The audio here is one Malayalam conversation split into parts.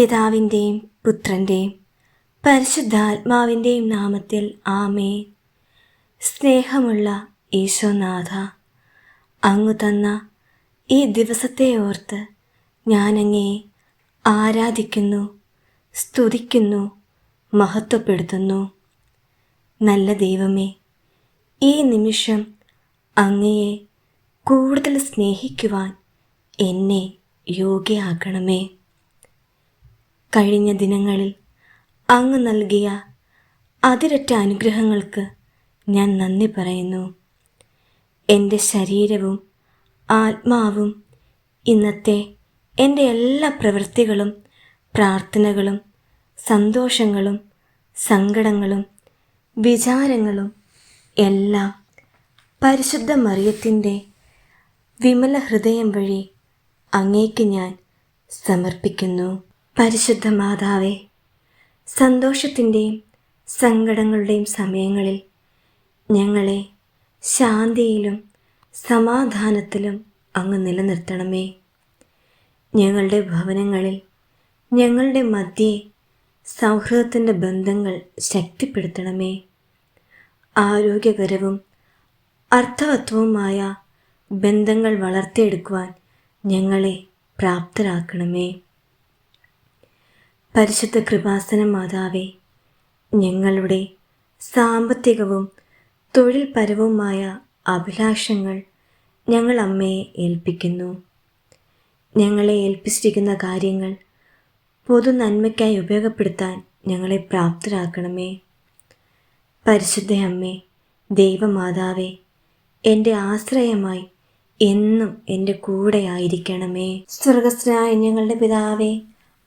പിതാവിന്റെയും പുത്രന്റെയും പരിശുദ്ധാത്മാവിന്റെയും നാമത്തിൽ ആമേ സ്നേഹമുള്ള ഈശോനാഥ അങ്ങു തന്ന ഈ ദിവസത്തെ ഓർത്ത് ഞാനങ്ങേ ആരാധിക്കുന്നു സ്തുതിക്കുന്നു മഹത്വപ്പെടുത്തുന്നു. നല്ല ദൈവമേ ഈ നിമിഷം അങ്ങയെ കൂടുതൽ സ്നേഹിക്കുവാൻ എന്നെ യോഗ്യയാക്കണമേ. കഴിഞ്ഞ ദിനങ്ങളിൽ അങ്ങ് നൽകിയ അതിരറ്റ അനുഗ്രഹങ്ങൾക്ക് ഞാൻ നന്ദി പറയുന്നു. എന്റെ ശരീരവും ആത്മാവും ഇന്നത്തെ എന്റെ എല്ലാ പ്രവൃത്തികളും പ്രാർത്ഥനകളും സന്തോഷങ്ങളും സങ്കടങ്ങളും വിചാരങ്ങളും എല്ലാം പരിശുദ്ധ മറിയത്തിന്റെ വിമല ഹൃദയം വഴി അങ്ങേക്ക് ഞാൻ സമർപ്പിക്കുന്നു. പരിശുദ്ധ മാതാവേ സന്തോഷത്തിന്റെയും സങ്കടങ്ങളുടെയും സമയങ്ങളിൽ ഞങ്ങളെ ശാന്തിയിലും സമാധാനത്തിലും അങ്ങ് നിലനിർത്തണമേ. ഞങ്ങളുടെ ഭവനങ്ങളിൽ ഞങ്ങളുടെ മധ്യേ സൗഹൃദത്തിന്റെ ബന്ധങ്ങൾ ശക്തിപ്പെടുത്തണമേ. ആരോഗ്യകരവും അർത്ഥവത്വവുമായ ബന്ധങ്ങൾ വളർത്തിയെടുക്കുവാൻ ഞങ്ങളെ പ്രാപ്തരാക്കണമേ. പരിശുദ്ധ കൃപാസന മാതാവേ ഞങ്ങളുടെ സാമ്പത്തികവും തൊഴിൽപരവുമായ അഭിലാഷങ്ങൾ ഞങ്ങൾ അമ്മയെ ഏൽപ്പിക്കുന്നു. ഞങ്ങളെ ഏൽപ്പിച്ചിരിക്കുന്ന കാര്യങ്ങൾ പൊതു നന്മയ്ക്കായി ഉപയോഗപ്പെടുത്താൻ ഞങ്ങളെ പ്രാപ്തരാക്കണമേ. പരിശുദ്ധ അമ്മേ ദൈവമാതാവേ എന്റെ ആശ്രയമായി എന്നും എന്റെ കൂടെയായിരിക്കണമേ സ്വർഗസ്നായ ഞങ്ങളുടെ പിതാവേ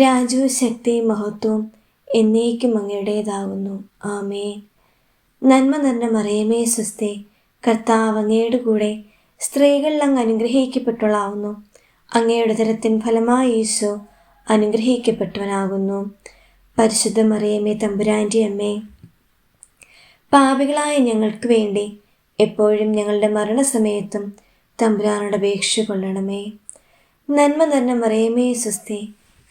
രാജു ശക്തി മഹത്വം എന്നേക്കും അങ്ങയുടേതാകുന്നു ആമേ നന്മ നിറഞ്ഞ മറിയമേ സ്വസ്തി കർത്താവ് അങ്ങയുടെ കൂടെ സ്ത്രീകളിൽ അങ്ങ് അനുഗ്രഹിക്കപ്പെട്ടവളാവുന്നു. അങ്ങയുടെ തരത്തിൻ ഫലമായി ഈശോ അനുഗ്രഹിക്കപ്പെട്ടവനാകുന്നു. പരിശുദ്ധ മറിയമേ തമ്പുരാന്റെ അമ്മേ പാപികളായ ഞങ്ങൾക്ക് വേണ്ടി എപ്പോഴും ഞങ്ങളുടെ മരണസമയത്തും തമ്പുരാനോട് അപേക്ഷ കൊള്ളണമേ. നന്മ നന്മ മറിയമേ സ്വസ്തി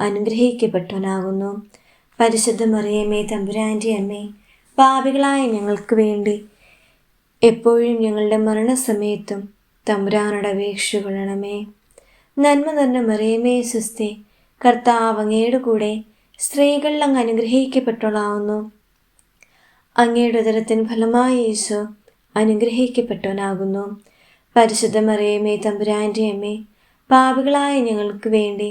അനുഗ്രഹിക്കപ്പെട്ടവനാകുന്നു. പരിശുദ്ധ മറിയമ്മേ തമ്പുരാന്റെ അമ്മേ പാപികളായ ഞങ്ങൾക്ക് വേണ്ടി എപ്പോഴും ഞങ്ങളുടെ മരണസമയത്തും തമ്പുരാനോട് കൊള്ളണമേ നന്മ നിറഞ്ഞ മറിയമേ സുസ്തി കർത്താവ് അങ്ങയുടെ കൂടെ സ്ത്രീകളിൽ അങ്ങ് അനുഗ്രഹിക്കപ്പെട്ടവളാവുന്നു. അങ്ങയുടെ ഉദരത്തിന് ഫലമായ യേശു അനുഗ്രഹിക്കപ്പെട്ടവനാകുന്നു. പരിശുദ്ധ മറിയമേ തമ്പുരാന്റെ അമ്മേ പാപികളായ ഞങ്ങൾക്ക് വേണ്ടി